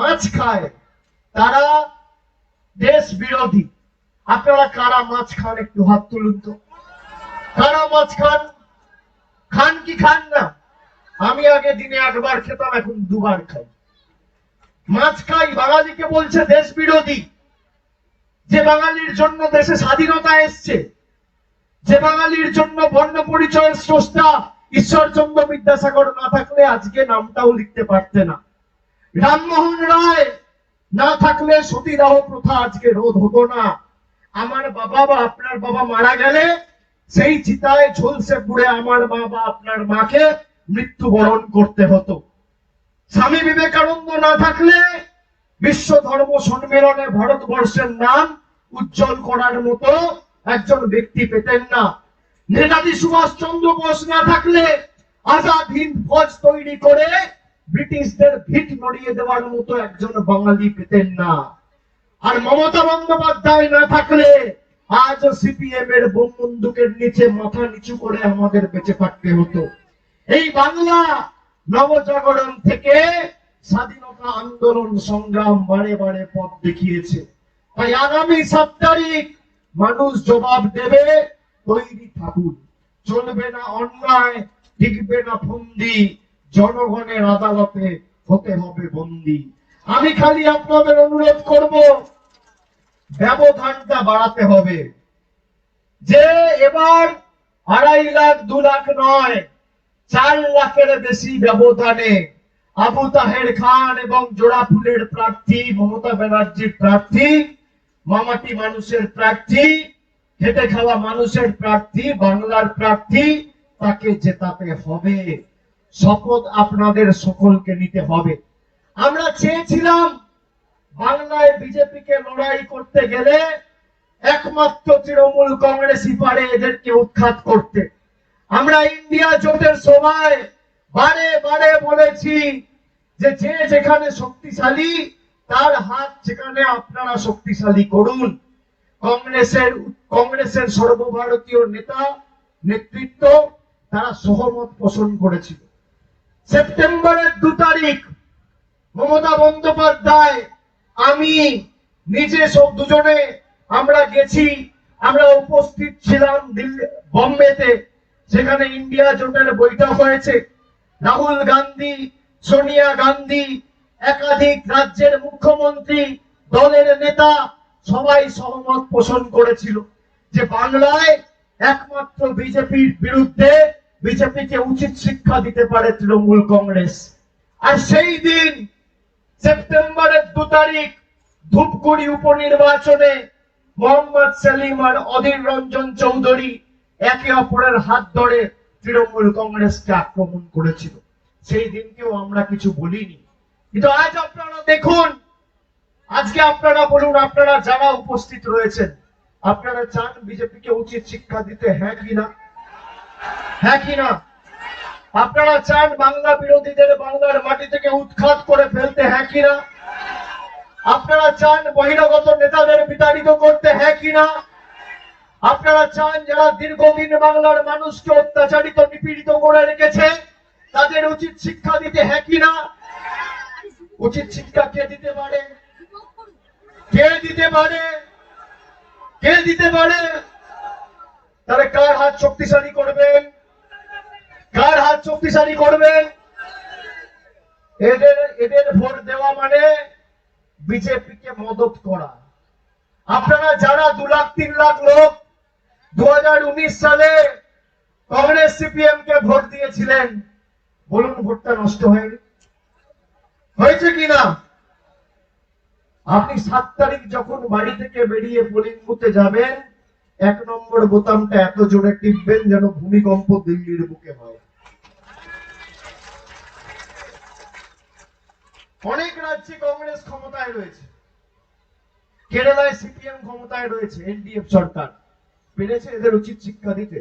মাছ খায়। তারা দেশ বিরোধী আপনারা কারা মাছ খান? একটু হাত তুলুন তো। কারা মাছ খান? খান কি খান না? আমি আগে দিনে একবার খেতাম, এখন দুবার খাই। মাছ খাই, বাঙালিকে বলছে দেশ বিরোধী যে বাঙালির জন্য দেশে স্বাধীনতা এসছে, যে বাঙালির জন্য বর্ণ পরিচয়ের স্রষ্টা ঈশ্বরচন্দ্র বিদ্যাসাগর না থাকলে আজকে নামটাও লিখতে পারতে না। রামমোহন রায়, না থাকলে সতীদাহ প্রথা আজকে রোধ হতো না। আমার বাবা বা আপনার বাবা মারা গেলে সেই চিতায় ঝলসে পুড়ে আমার মা বা আপনার মাকে মৃত্যুবরণ করতে হতো। স্বামী বিবেকানন্দ না থাকলে বিশ্ব ধর্ম সম্মেলনে ভারতবর্ষের নাম উজ্জ্বল করার মতো একজন ব্যক্তি পেতেন না। নেতাজি সুভাষ চন্দ্র বোস না থাকলে আজাদ হিন্দ ফৌজ তৈরি করে ব্রিটিশদের ভিট নড়িয়ে দেওয়ার মতো একজন বাঙালি পেতেন না। আর মমতা বন্দ্যোপাধ্যায় না থাকলে আজ সিপিএম এর বোম বন্দুকের নিচে মাথা নিচু করে আমাদের বেঁচে থাকতে হতো। এই বাংলা নবজাগরণ থেকে স্বাধীনতা আন্দোলন সংগ্রাম বারে বারে পথ দেখিয়েছে। তাই আগামী সাত তারিখ মানুষ জবাব দেবে, তৈরি থাকুন। চলবে না অন্যায়, টিকবে না ফন্দি। জনগণের আদালতে হতে হবে বন্দি। আমি খালি আপনাদের অনুরোধ করব, ব্যবধানটা বাড়াতে হবে। যে এবার আড়াই লাখ, দু লাখ নয়, চার লাখের বেশি ব্যবধানে আবু তাহের খান এবং জোড়া ফুলের প্রার্থী, মমতা ব্যানার্জির প্রার্থী, মামাটি মানুষের প্রার্থী, খেটে খাওয়া মানুষের প্রার্থী, বাংলার প্রার্থী, তাকে জেতাতে হবে। শপথ আপনাদের সকলকে নিতে হবে। আমরা চেয়েছিলাম বাংলায় বিজেপিকে লড়াই করতে গেলে একমাত্র তৃণমূল কংগ্রেসই পারে এদেরকে উৎখাত করতে। আমরা ইন্ডিয়া জোটের সময় বারে বারে বলেছি যে যে যেখানে শক্তিশালী, তার হাত যেখানে আপনারা শক্তিশালী করুন। কংগ্রেসের কংগ্রেসের সর্বভারতীয় নেতা নেতৃত্ব, তারা সহমত পোষণ করেছিল। সেপ্টেম্বরের দু তারিখ মমতা বন্দ্যোপাধ্যায়, আমি নিজে সব দুজনে আমরা গেছি, আমরা উপস্থিত ছিলাম দিল্লি বম্বেতে সেখানে ইন্ডিয়া জোটের বৈঠক হয়েছে। রাহুল গান্ধী, সোনিয়া গান্ধী, একাধিক রাজ্যের মুখ্যমন্ত্রী, দলের নেতা সবাই সহমত পোষণ করেছিল যে বাংলায় একমাত্র বিজেপির বিরুদ্ধে বিজেপিকে উচিত শিক্ষা দিতে পারে তৃণমূল কংগ্রেস। আর সেই দিন, সেপ্টেম্বরের দু তারিখ, ধূপগুড়ি উপনির্বাচনে মোহাম্মদ সেলিম আর অধীর রঞ্জন চৌধুরী একে অপরের হাত ধরে তৃণমূল কংগ্রেসকে আক্রমণ করেছিল। সেই দিনকেও আমরা কিছু বলিনি। কিন্তু আজ আপনারা দেখুন, আজকে আপনারা বলুন, আপনারা যারা উপস্থিত রয়েছেন, আপনারা চান বিজেপিকে উচিত শিক্ষা দিতে হ্যাঁ কি না? হ্যাঁ কি না? আপনারা চান বাংলা বিরোধীদের বাংলার মাটি থেকে উৎখাত করে ফেলতে হ্যাঁ কি না? আপনারা চান বহিরাগত নেতাদের বিতাড়িত করতে হ্যাঁ কি না? আপনারা চান যারা দীর্ঘদিন বাংলার মানুষকে অত্যাচারিত, নিপীড়িত করে রেখেছে, তাদের উচিত শিক্ষা দিতে হ্যাঁ কি না? উচিত শিক্ষা কে দিতে পারে? কে দিতে পারে? কে দিতে পারে? তাহলে কার হাত শক্তিশালী করবেন। কার হাত শক্তিশালী করবেন? এদের এদের ভোট দেওয়া মানে বিজেপিকে মদত করা। আপনারা যারা দু লাখ, তিন লাখ লোক দু সালে কংগ্রেস সিপিএম কে ভোট দিয়েছিলেন, বলুন ভোটটা নষ্ট হয়েছে কিনা? আপনি সাত তারিখ যখন বাড়ি থেকে বেরিয়ে পোলিং বুথে যাবেন এক নম্বর বোতামটা এত জোরে টিপবেন যেন ভূমিকম্প দিল্লির বুকে হয়। অনেক রাজ্যে কংগ্রেস ক্ষমতায় রয়েছে। কেরালায় সিপিএম ক্ষমতায় রয়েছে, এনডিএফ সরকার। পেরেছে এদের উচিত শিক্ষা দিতে।